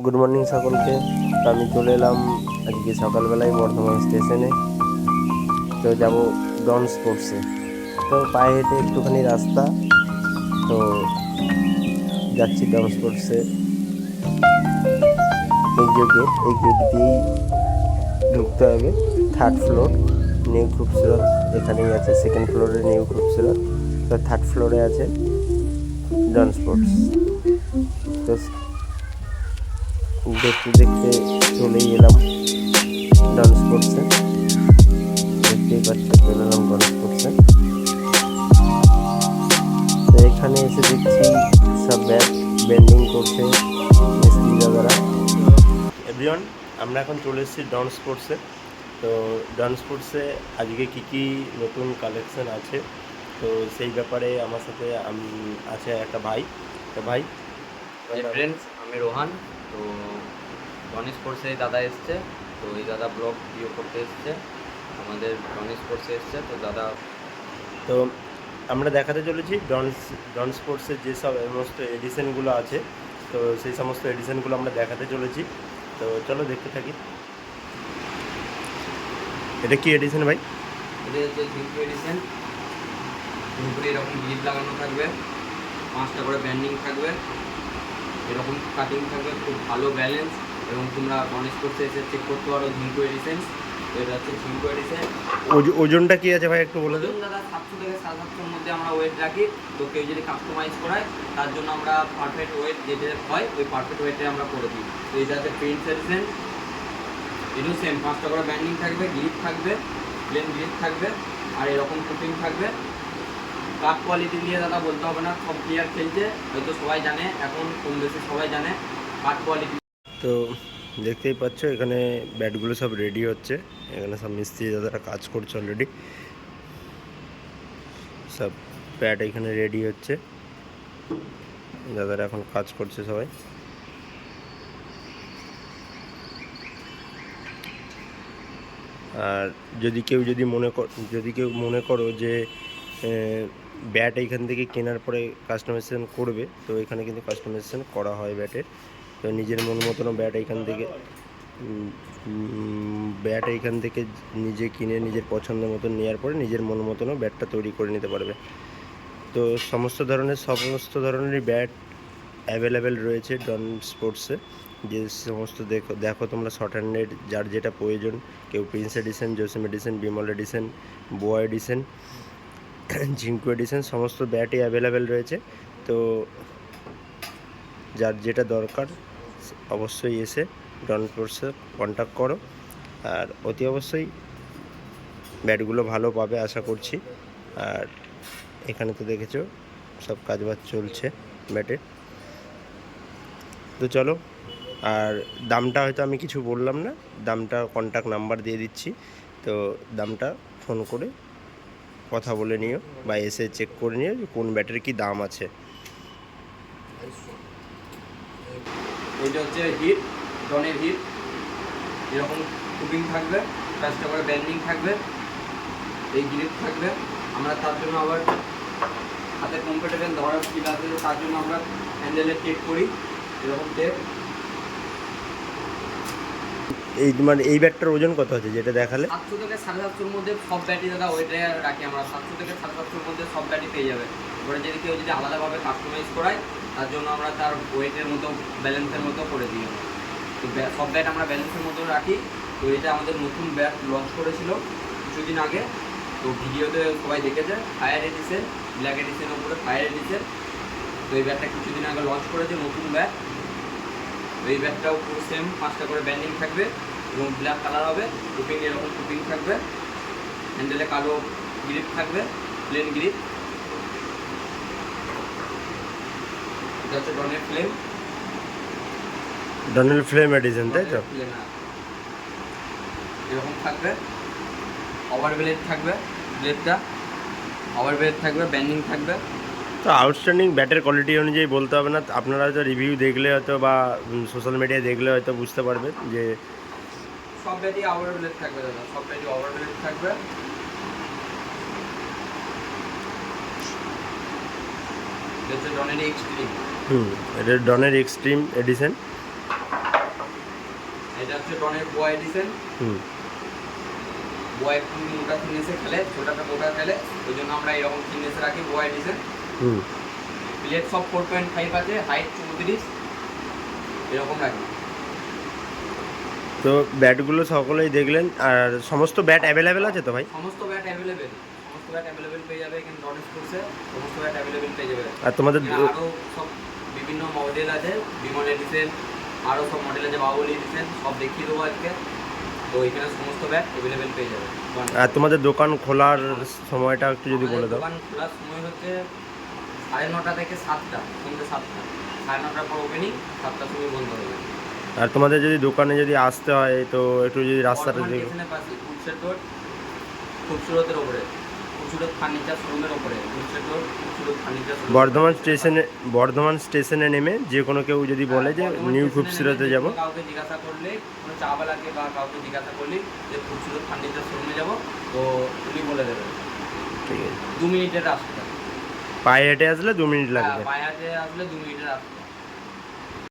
Good morning সকলকে। আমি চলে এলাম আজকে সকালবেলায় বর্ধমান স্টেশনে। তো যাব ডন স্পোর্টসে তো পায়ে হেঁটে একটুখানি রাস্তা। তো যাচ্ছি ডন স্পোর্টসে এই যে গেট এই গেট দিয়েই ঢুকতে হবে। থার্ড ফ্লোর নিউ খুবসুরত এখানেই আছে। সেকেন্ড ফ্লোরে নিউ খুবসুরত তো থার্ড ফ্লোরে আছে ডন স্পোর্টস তো দেখতে দেখতে চলেই এলাম ডান্স করছে দেখতেই পাচ্ছি চলে এলাম ডান্স করছে তো এখানে এসে দেখছি সব ব্যাট বেন্ডিং করছে মিস্ত্রি দাদারা। এভরিওয়ান আমরা এখন চলে এসেছি ডন স্পোর্টসে তো ডন স্পোর্টসে আজকে কী কী নতুন কালেকশন আছে? তো সেই ব্যাপারে আমার সাথে আম- আছে একটা ভাই। তো ভাই ফ্রেন্ডস আমি রোহান। তো গণেশ স্পোর্টসে এই দাদা এসছে তো এই দাদা ব্লগ ভিডিও করতে এসছে আমাদের গণেশ স্পোর্টসে এসছে তো দাদা তো আমরা দেখাতে চলেছি ডন ডন স্পোর্টসের যেসব সমস্ত এডিশনগুলো আছে তো সেই সমস্ত এডিশনগুলো আমরা দেখাতে চলেছি। তো চলো দেখতে থাকি। এটা কি এডিশন ভাই? এটা হচ্ছে এডিশন ঝিঙ্কুরে এরকম গ্রিপ লাগানো থাকবে পাঁচটা করে ব্যান্ডিং থাকবে। এরকম কাটিং থাকবে খুব ভালো ব্যালেন্স এবং তোমরা গণেশ স্পোর্টসে এসে চেক করতে পারো ঝিঙ্কু এডিশন এটা হচ্ছে ঝিঙ্কু এডিশন ওজ- ওজনটা কি আছে ভাই একটু বলে দেবো দাদা সাতশো থেকে সাড়ে সাতশোর মধ্যে আমরা ওয়েট রাখি। তো কেউ যদি কাস্টমাইজ করায় তার জন্য আমরা পারফেক্ট ওয়েট যেটা হয় ওই পারফেক্ট ওয়েটে আমরা করে দিই। তো এটা হচ্ছে প্রিন্ট সার্ভিসেন এটাও সেম পাঁচটা করে ব্যান্ডিং থাকবে গ্রিপ থাকবে প্লেন গ্রিপ থাকবে আর এরকম কুপিং থাকবে। কাপ কোয়ালিটি নিয়ে দাদা বলতে হবে না, সব প্লেয়ার খেলছে, হয়তো সবাই জানে, এখন কম বেশি সবাই জানে কাঠ কোয়ালিটি তো দেখতেই পাচ্ছ, এখানে ব্যাটগুলো সব রেডি হচ্ছে, এখানে সব মিস্ত্রি দাদারা কাজ করছে অলরেডি সব ব্যাট এখানে রেডি হচ্ছে, দাদারা এখন কাজ করছে সবাই। আর যদি কেউ যদি মনে যদি কেউ মনে করো যে ব্যাট এইখান থেকে কেনার পরে কাস্টমাইজেশন করবে। তো এখানে কিন্তু কাস্টমাইজেশন করা হয় ব্যাটের তো নিজের মন মতনও ব্যাট এইখান থেকে ব্যাট এইখান থেকে নিজে কিনে নিজের পছন্দ মতন নেওয়ার পরে নিজের মন মতনও ব্যাটটা তৈরি করে নিতে পারবে। তো সমস্ত ধরনের, সমস্ত ধরনেরই ব্যাট অ্যাভেলেবেল রয়েছে ডন স্পোর্টসে যে সমস্ত দেখো দেখো তোমরা শর্ট হ্যান্ডেড যার যেটা প্রয়োজন, কেউ প্রিন্স এডিশন জোসেম এডিশন বিমল এডিশন বোয়া এডিশন ঝিঙ্কু এডিশন, সমস্ত ব্যাটই অ্যাভেলেবেল রয়েছে। তো যার যেটা দরকার, অবশ্যই এসে ডন ফোর্সে কন্ট্যাক্ট করো। আর অতি অবশ্যই ব্যাটগুলো ভালো পাবে, আশা করছি। আর এখানে তো দেখেছ, সব কাজবাজ চলছে ব্যাটে তো চলো, আর দামটা হয়তো আমি কিছু বললাম না। দামটা কন্ট্যাক্ট নাম্বার দিয়ে দিচ্ছি। তো দামটা ফোন করে কথা বলে নিও বা এসে চেক করে নিও যে কোন ব্যাটের কি দাম আছে। এইটা হচ্ছে হিট, ডনের হিট। এরকম কুপিং থাকবে পাঁচটা করে ব্যান্ডিং থাকবে, এই গ্রিপ থাকবে। আমরা তার জন্য আবার হাতে কম্পিউটারে ধরার স্কিল আছে, তার জন্য আমরা হ্যান্ডেলে টেপ করি। এরকম টেপ এই মানে এই ব্যাটটার ওজন কত আছে যেটা দেখালে? সাতশো থেকে সাড়ে সাতশোর মধ্যে সব ব্যাটারি দাদা ওইটা রাখি আমরা। সাতশো থেকে সাড়ে সাতশোর মধ্যে সব ব্যাটারি পেয়ে যাবে। এবারে যদি কেউ যদি আলাদাভাবে কাস্টমাইজ করায়, তার জন্য আমরা তার ওয়েটের মতো ব্যালেন্সের মতো করে দিই তো সব ব্যাট আমরা ব্যালেন্সের মতো রাখি। তো এটা আমাদের নতুন ব্যাট লঞ্চ করেছিল কিছুদিন আগে। তো ভিডিওতে সবাই দেখেছে ফায়ার এডিশন ব্ল্যাক এডিশনের উপরে ফায়ার এডিশন তো এই ব্যাটটা কিছুদিন আগে লঞ্চ করেছে নতুন ব্যাট এই ব্যাগটাও পুরো সেম পাঁচটা করে ব্যান্ডিং থাকবে এবং ব্ল্যাক কালার হবে কুপিং এরকম কুপিং থাকবে হ্যান্ডেলে কালো গ্রিপ থাকবে প্লেন গ্রিপ এটা হচ্ছে ডনের ফ্লেম ডনেল ফ্লেম এডিশন তাই তো? এরকম থাকবে। ওভার ব্লেড থাকবে ব্লেডটা ওভার ব্লেড থাকবে ব্যান্ডিং থাকবে। তো আউটস্ট্যান্ডিং ব্যাটের কোয়ালিটি অনুযায়ী বলতে হবে না। আপনারা হয়তো রিভিউ দেখলে হয়তো বা সোশ্যাল মিডিয়ায় দেখলে হয়তো বুঝতে পারবেন যে সব ব্যাটি ওভার থাকবে দাদা সব ব্যাটি ওভার থাকবে। এটা হচ্ছে ডনের এক্সট্রিম হুম এটা ডনের এক্সট্রিম এডিশন এটা হচ্ছে ডনের বোয়া এডিশন হুম। বোয়া মোটা থিনেসে খেলে ছোটাটা মোটা খেলে ওই জন্য আমরা এরকম থিনেসে রাখি বোয়া এডিশন প্লেট সব ফোর পয়েন্ট ফাইভ আছে হাইট চৌত্রিশ এরকম রাখি তো ব্যাটগুলো সকলেই দেখলেন আর সমস্ত ব্যাট অ্যাভেলেবেল আছে তো ভাই? সমস্ত ব্যাট অ্যাভেলেবেল সমস্ত ব্যাট অ্যাভেলেবেল পেয়ে যাবে এখানে ডন স্পোর্টসে সমস্ত ব্যাট অ্যাভেলেবেল পেয়ে যাবে। আর তোমাদের আরও সব বিভিন্ন মডেল আছে বিমল এডিশন আরও সব মডেল আছে বাহুবলী এডিশন সব দেখিয়ে দেবো আজকে। তো এখানে সমস্ত ব্যাট অ্যাভেলেবেল পেয়ে যাবে। আর তোমাদের দোকান খোলার সময়টা একটু যদি বলে দাও। দোকান খোলার সময় হচ্ছে সাড়ে নটা থেকে সাতটা সন্ধ্যে সাতটা। সাড়ে নটার পর ওপেনিং সাতটার সময় বন্ধ হয়ে যাবে। আর তোমাদের যদি দোকানে যদি আসতে হয় তো একটু যদি রাস্তাটা বর্ধমান যদি রোড খুবসুরতের ওপরে খুবসুরত ফার্নিচার শোরুমের ওপরে রোড খুবসুরত ফার্নিচার বর্ধমান স্টেশনে বর্ধমান স্টেশনে নেমে যে কোনো কেউ যদি বলে যে নিউ খুবসুরতে যাব। কাউকে জিজ্ঞাসা করলে কোনো চাওয়ালাকে বা কাউকে জিজ্ঞাসা করলে যে খুবসুরত ফার্নিচার শোরুমে যাব তো উনি বলে দেবেন। ঠিক আছে। দু মিনিটের রাস্তা। পায়ে হেঁটে আসলে দু মিনিট হ্যাঁ, লাগবে পায়ে হেঁটে আসলে দু মিনিট রাস্তা